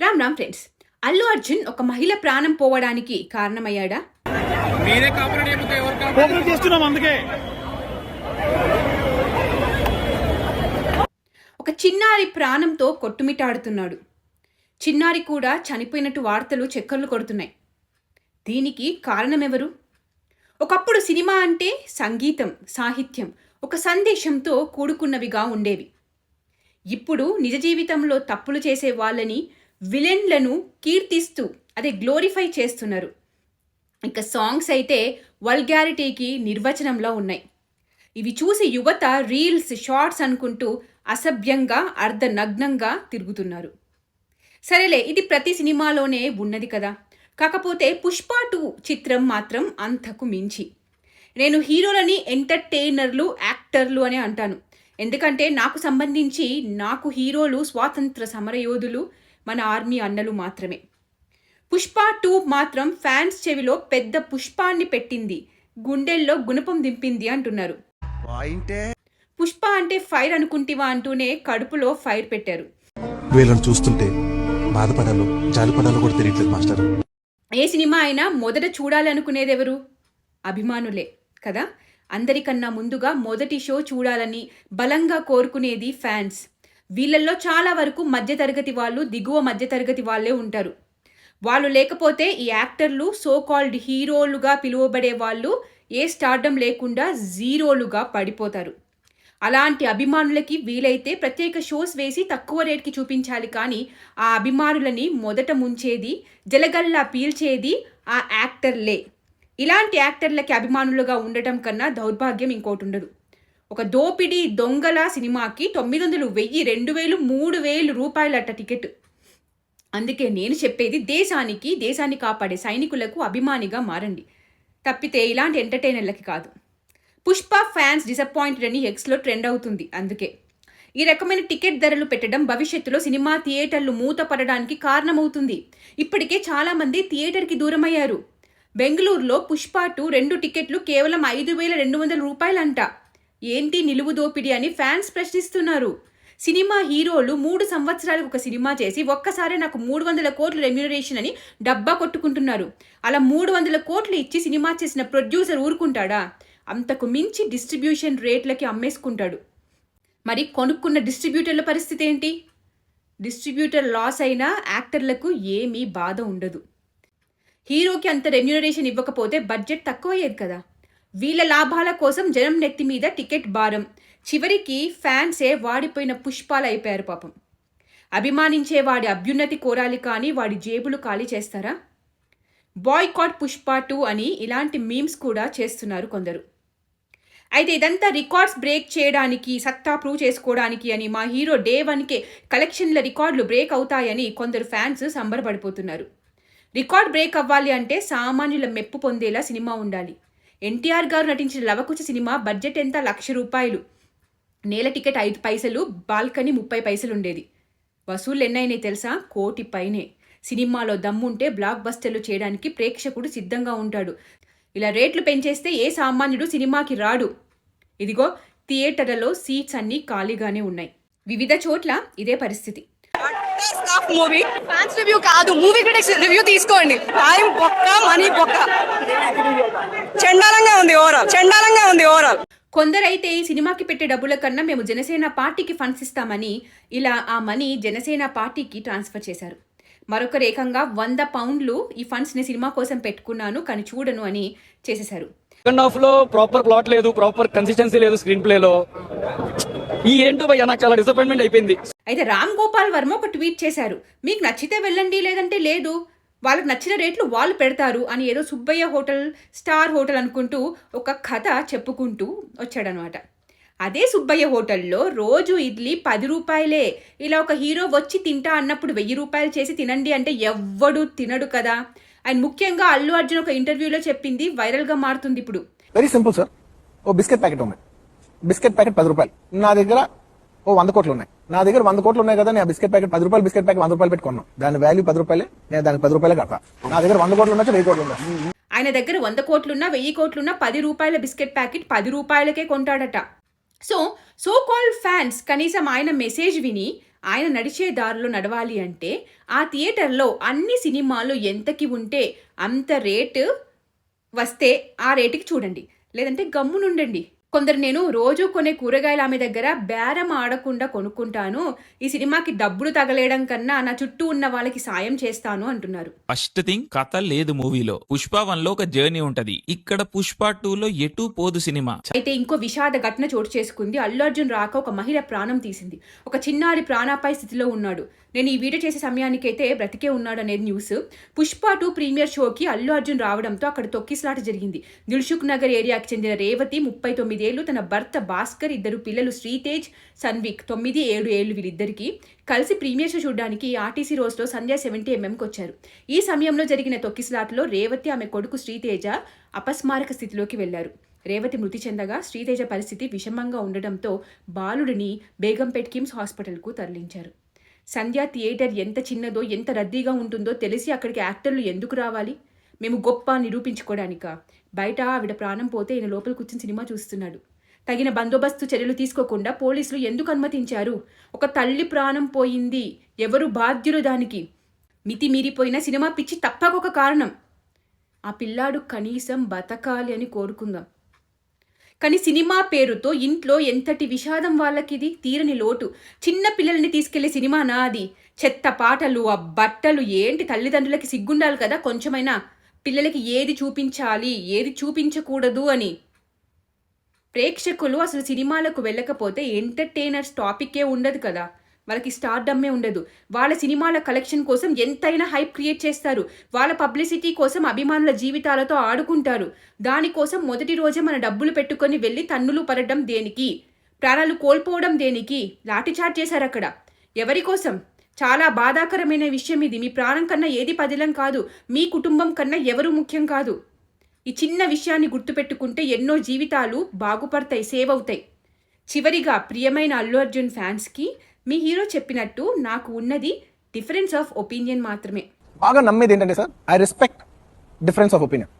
Ram Ram friends Allu Arjun ఒక మహిళ ప్రాణం పోవడానికి కారణమయ్యాడా? మీరే చేస్తున్నాం అందుకే. ఒక చిన్నారి ప్రాణంతో కొట్టుమిటాడుతున్నాడు చిన్నారి కూడా చనిపోయినట్టు వార్తలు చక్కర్లు కొడుతున్నాయి. దీనికి కారణమెవరు? ఒకప్పుడు సినిమా అంటే సంగీతం సాహిత్యం ఒక సందేశంతో కూడుకున్నవిగా ఉండేవి. ఇప్పుడు నిజ జీవితంలో తప్పులు చేసే వాళ్ళని విలన్లను కీర్తిస్తూ అదే గ్లోరిఫై చేస్తున్నారు. ఇక సాంగ్స్ అయితే వల్గారిటీకి నిర్వచనంలో ఉన్నాయి. ఇవి చూసి యువత రీల్స్ షార్ట్స్ అనుకుంటూ అసభ్యంగా అర్ధనగ్నంగా తిరుగుతున్నారు. సరేలే ఇది ప్రతి సినిమాలోనే ఉన్నది కదా. కాకపోతే పుష్ప టూ చిత్రం మాత్రం అంతకు మించి. నేను హీరోలని ఎంటర్టైనర్లు యాక్టర్లు అని అంటాను. ఎందుకంటే నాకు సంబంధించి నాకు హీరోలు స్వాతంత్ర సమరయోధులు మన ఆర్మీ అన్నలు మాత్రమే. పుష్ప టూ మాత్రం ఫ్యాన్స్ చెవిలో పెద్ద పుష్పాన్ని పెట్టింది. గుండెల్లో గుణపం దింపింది అంటున్నారు. పాయింటే? పుష్ప అంటే ఫైర్ అనుకుంటివా అంటూనే కడుపులో ఫైర్ పెట్టారు. వీళ్ళని చూస్తుంటే బాధపడాలో జాలిపడాలో కూడా తెలియట్లేదు మాస్టర్. ఏ సినిమా అయినా మొదట చూడాలనుకునేది ఎవరు అభిమానులే కదా? అందరికన్నా ముందుగా మొదటి షో చూడాలని బలంగా కోరుకునేది ఫ్యాన్స్. వీళ్ళల్లో చాలా వరకు మధ్యతరగతి వాళ్ళు దిగువ మధ్యతరగతి వాళ్ళే ఉంటారు. వాళ్ళు లేకపోతే ఈ యాక్టర్లు సో కాల్డ్ హీరోలుగా పిలువబడే వాళ్ళు ఏ స్టార్డం లేకుండా జీరోలుగా పడిపోతారు. అలాంటి అభిమానులకి వీలైతే ప్రత్యేక షోస్ వేసి తక్కువ రేట్కి చూపించాలి కానీ ఆ అభిమానులని మొదట ముంచేది జలగల్లా పీల్చేది ఆ యాక్టర్లే. ఇలాంటి యాక్టర్లకి అభిమానులుగా ఉండటం కన్నా దౌర్భాగ్యం ఇంకోటి ఉండదు. ఒక దోపిడీ దొంగల సినిమాకి తొమ్మిది వందలు వెయ్యి రెండు వేలు మూడు వేలు రూపాయలట టికెట్. అందుకే నేను చెప్పేది దేశానికి దేశాన్ని కాపాడే సైనికులకు అభిమానిగా మారండి. తప్పితే ఇలాంటి ఎంటర్టైనర్లకి కాదు. పుష్ప ఫ్యాన్స్ డిసప్పాయింటెడ్ అని ఎక్స్లో ట్రెండ్ అవుతుంది అందుకే. ఈ రకమైన టికెట్ ధరలు పెట్టడం భవిష్యత్తులో సినిమా థియేటర్లు మూతపడడానికి కారణమవుతుంది. ఇప్పటికే చాలామంది థియేటర్కి దూరమయ్యారు. బెంగళూరులో పుష్ప టూ రెండు టికెట్లు కేవలం ఐదు వేల రెండు వందల రూపాయలంట. ఏంటి నిలువు దోపిడీ అని ఫ్యాన్స్ ప్రశ్నిస్తున్నారు. సినిమా హీరోలు మూడు సంవత్సరాలకు ఒక సినిమా చేసి ఒక్కసారి నాకు మూడు వందల కోట్ల రెమ్యునరేషన్ అని డబ్బా కొట్టుకుంటున్నారు. అలా మూడు వందల కోట్లు ఇచ్చి సినిమా చేసిన ప్రొడ్యూసర్ ఊరుకుంటాడా? అంతకు మించి డిస్ట్రిబ్యూషన్ రేట్లకి అమ్మేసుకుంటాడు. మరి కొనుక్కున్న డిస్ట్రిబ్యూటర్ల పరిస్థితి ఏంటి? డిస్ట్రిబ్యూటర్ లాస్ అయినా యాక్టర్లకు ఏమీ బాధ ఉండదు. హీరోకి అంత రెమ్యునరేషన్ ఇవ్వకపోతే బడ్జెట్ తక్కువయ్యేది కదా. వీళ్ళ లాభాల కోసం జనం నెత్తి మీద టికెట్ భారం. చివరికి ఫ్యాన్సే వాడిపోయిన పుష్పాలు అయిపోయారు పాపం. అభిమానించే వాడి అభ్యున్నతి కోరాలి కానీ వాడి జేబులు ఖాళీ చేస్తారా? బాయ్కాట్ పుష్ప టూ అని ఇలాంటి మీమ్స్ కూడా చేస్తున్నారు కొందరు. అయితే ఇదంతా రికార్డ్స్ బ్రేక్ చేయడానికి సత్తా ప్రూవ్ చేసుకోవడానికి అని మా హీరో డే వన్కే కలెక్షన్ల రికార్డులు బ్రేక్ అవుతాయని కొందరు ఫ్యాన్స్ సంబరపడిపోతున్నారు. రికార్డ్ బ్రేక్ అవ్వాలి అంటే సామాన్యుల మెప్పు పొందేలా సినిమా ఉండాలి. ఎన్టీఆర్ గారు నటించిన లవకుశ సినిమా బడ్జెట్ ఎంత? లక్ష రూపాయలు. నేల టికెట్ ఐదు పైసలు బాల్కనీ ముప్పై పైసలు ఉండేది వసూళ్ళు ఎన్నైనాయి తెలుసా? కోటి పైనే. సినిమాలో దమ్ముంటే బ్లాక్ బస్టర్లు చేయడానికి ప్రేక్షకుడు సిద్ధంగా ఉంటాడు. ఇలా రేట్లు పెంచేస్తే ఏ సామాన్యుడు సినిమాకి రాడు? ఇదిగో థియేటర్లలో సీట్స్ అన్నీ ఖాళీగానే ఉన్నాయి. వివిధ చోట్ల ఇదే పరిస్థితి. స్టాఫ్ మూవీ ఫ్యాన్స్ రివ్యూ కాదు మూవీ క్రిటిక్స్ రివ్యూ తీసుకోండి. టైం బొక్క మనీ బొక్క. చండాలంగా ఉంది ఓవరాల్ చండాలంగా ఉంది ఓవరాల్ కొందరైతే ఈ సినిమాకి పెట్టే డబ్బుల కన్నా మేము జనసేన పార్టీకి ఫండ్స్ ఇస్తామని ఇలా ఆ మనీ జనసేన పార్టీకి ట్రాన్స్ఫర్ చేశారు. మరొకరు ఏకంగా వంద పౌండ్లు ఈ ఫండ్స్ని సినిమా కోసం పెట్టుకున్నాను కానీ చూడను అని చేసేశారు. సెకండ్ హాఫ్లో ప్రాపర్ ప్లాట్ లేదు ప్రాపర్ కన్సిస్టెన్సీ లేదు స్క్రీన్ ప్లే లో. ఈ ఏంటో భయ్యా నాకు చాలా డిసప్పాయింట్మెంట్ అయిపోయింది. అయితే రామ్ గోపాల్ వర్మ ఒక ట్వీట్ చేశారు. మీకు నచ్చితే వెళ్ళండి లేదంటే లేదు. వాళ్ళకి నచ్చిన రేట్లు వాళ్ళు పెడతారు అని ఏదో సుబ్బయ్య హోటల్ స్టార్ హోటల్ అనుకుంటూ ఒక కథ చెప్పుకుంటూ వచ్చాడనమాట. అదే సుబ్బయ్య హోటల్లో రోజు ఇడ్లీ పది రూపాయలే. ఇలా ఒక హీరో వచ్చి తింటా అన్నప్పుడు వెయ్యి రూపాయలు చేసి తినండి అంటే ఎవ్వడు తినడు కదా. అండ్ ముఖ్యంగా అల్లు అర్జున్ ఒక ఇంటర్వ్యూలో చెప్పింది వైరల్గా మారుతుంది ఇప్పుడు. వెరీ సింపుల్ సార్ ఓ బిస్కెట్ ప్యాకెట్ ఉంది. బిస్కెట్ ప్యాకెట్ పది రూపాయలు. నా దగ్గర ఓ వంద కోట్లు ఉన్నాయి. నా దగ్గర వంద కోట్లు ఉన్నాయి కదా నేను ఆ బిస్కెట్ ప్యాకెట్ పది రూపాయలు బిస్కెట్ ప్యాకెట్ వంద రూపాయలు పెట్టుకున్నాను. దాని వాల్యూ పది రూపాయలే నేను దానికి పది రూపాయలే కడతా. నా దగ్గర వంద కోట్లు ఉండొచ్చు వెయ్యి కోట్లు ఉండొచ్చు ఆయన దగ్గర వంద కోట్లున్నా వెయ్యి కోట్లున్నా పది రూపాయల బిస్కెట్ ప్యాకెట్ పది రూపాయలకే కొంటాడట. సో సో కాల్ ఫ్యాన్స్ కనీసం ఆయన మెసేజ్ విని ఆయన నడిచే దారిలో నడవాలి అంటే ఆ థియేటర్లో అన్ని సినిమాలు ఎంతకి ఉంటే అంత రేటు వస్తే ఆ రేటుకి చూడండి. లేదంటే గమ్మునుండండి. కొందరు నేను రోజు కొనే కూరగాయల ఆమె దగ్గర బేరం ఆడకుండా కొనుక్కుంటాను. ఈ సినిమాకి డబ్బులు తగలేయడం కన్నా నా చుట్టూ ఉన్న వాళ్ళకి సాయం చేస్తాను అంటున్నారు. ఫస్ట్ థింగ్ కథ లేదు మూవీలో. పుష్ప వన్లో ఒక జర్నీ ఉంటది. ఇక్కడ పుష్ప టూ లో ఎటు పోదు సినిమా. అయితే ఇంకో విషాద ఘటన చోటు చేసుకుంది. అల్లు అర్జున్ రాక ఒక మహిళ ప్రాణం తీసింది. ఒక చిన్నారి ప్రాణాపాయ స్థితిలో ఉన్నాడు. నేను ఈ వీడియో చేసే సమయానికైతే బ్రతికే ఉన్నాడు అనేది న్యూస్. పుష్ప టూ ప్రీమియర్ షోకి అల్లు అర్జున్ రావడంతో అక్కడ తొక్కిసలాట జరిగింది. దిల్సుఖ్ నగర్ ఏరియాకి చెందిన రేవతి ముప్పై ఏళ్ళు తన భర్త భాస్కర్ ఇద్దరు పిల్లలు శ్రీతేజ్ సన్విక్ తొమ్మిది ఏడు ఏళ్ళు వీళ్ళిద్దరికీ కలిసి ప్రీమియర్ షో చూడడానికి ఆర్టీసీ రోజులో సంధ్యా సెవెంటీ ఎంఎంకి వచ్చారు. ఈ సమయంలో జరిగిన తొక్కిసలాటలో రేవతి ఆమె కొడుకు శ్రీతేజ అపస్మారక స్థితిలోకి వెళ్ళారు రేవతి మృతి చెందగా శ్రీతేజ పరిస్థితి విషమంగా ఉండడంతో బాలుడిని బేగంపేట్ కిమ్స్ హాస్పిటల్కు తరలించారు. సంధ్యా థియేటర్ ఎంత చిన్నదో ఎంత రద్దీగా ఉంటుందో తెలిసి అక్కడికి యాక్టర్లు ఎందుకు రావాలి? మేము గొప్ప నిరూపించుకోవడానిక బయట ఆవిడ ప్రాణం పోతే ఈయన లోపల కూర్చుని సినిమా చూస్తున్నాడు. తగిన బందోబస్తు చర్యలు తీసుకోకుండా పోలీసులు ఎందుకు అనుమతించారు? ఒక తల్లి ప్రాణం పోయింది. ఎవరు బాధ్యులు దానికి? మితి మీరిపోయిన సినిమా పిచ్చి తప్పకొక కారణం. ఆ పిల్లాడు కనీసం బతకాలి అని కోరుకుందాం. కానీ సినిమా పేరుతో ఇంట్లో ఎంతటి విషాదం వాళ్ళకిది? తీరని లోటు. చిన్న పిల్లల్ని తీసుకెళ్ళే సినిమానా అది చెత్త పాటలు ఆ బట్టలు ఏంటి? తల్లిదండ్రులకి సిగ్గుండాలి కదా కొంచెమైనా. పిల్లలకి ఏది చూపించాలి ఏది చూపించకూడదు అని ప్రేక్షకులు అసలు సినిమాలకు వెళ్ళకపోతే ఎంటర్టైనర్స్ టాపిక్కే ఉండదు కదా. వాళ్ళకి స్టార్డమ్మే ఉండదు. వాళ్ళ సినిమాల కలెక్షన్ కోసం ఎంతైనా హైప్ క్రియేట్ చేస్తారు. వాళ్ళ పబ్లిసిటీ కోసం అభిమానుల జీవితాలతో ఆడుకుంటారు. దానికోసం మొదటి రోజే మన డబ్బులు పెట్టుకొని వెళ్ళి తన్నులు పడడం దేనికి? ప్రాణాలు కోల్పోవడం దేనికి? లాఠీచార్జ్ చేశారు అక్కడ ఎవరి కోసం? చాలా బాధాకరమైన విషయం ఇది. మీ ప్రాణం కన్నా ఏది పదిలం కాదు. మీ కుటుంబం కన్నా ఎవరు ముఖ్యం కాదు. ఈ చిన్న విషయాన్ని గుర్తుపెట్టుకుంటే ఎన్నో జీవితాలు బాగుపడతాయి సేవ్ అవుతాయి. చివరిగా ప్రియమైన అల్లు అర్జున్ ఫ్యాన్స్కి మీ హీరో చెప్పినట్టు నాకు ఉన్నది డిఫరెన్స్ ఆఫ్ ఒపీనియన్ మాత్రమే. బాగా నమ్మేది ఏంటంటే sir I respect difference of opinion.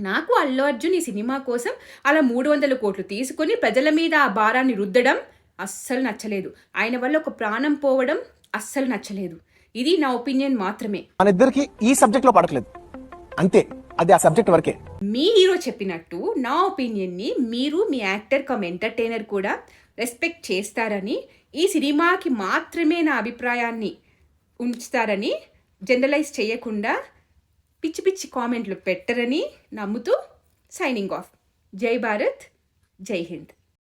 నాకు అల్లు అర్జున్ ఈ సినిమా కోసం అలా మూడు వందల కోట్లు తీసుకొని ప్రజల మీద ఆ భారాన్ని రుద్దడం అస్సలు నచ్చలేదు. ఆయన వల్ల ఒక ప్రాణం పోవడం అస్సలు నచ్చలేదు. ఇది నా ఒపీనియన్ మాత్రమే. మన ఇద్దరికి ఈ సబ్జెక్ట్లో పడట్లేదు. అంతే అది ఆ సబ్జెక్ట్ వరకే. మీ హీరో చెప్పినట్టు నా ఒపీనియన్ని మీరు మీ యాక్టర్ కమ్ ఎంటర్టైనర్ కూడా రెస్పెక్ట్ చేస్తారని ఈ సినిమాకి మాత్రమే నా అభిప్రాయాన్ని ఉంచుతారని జనరలైజ్ చేయకుండా పిచ్చి పిచ్చి కామెంట్లు పెట్టరని నమ్ముతూ సైనింగ్ ఆఫ్. జై భారత్ జై హింద్.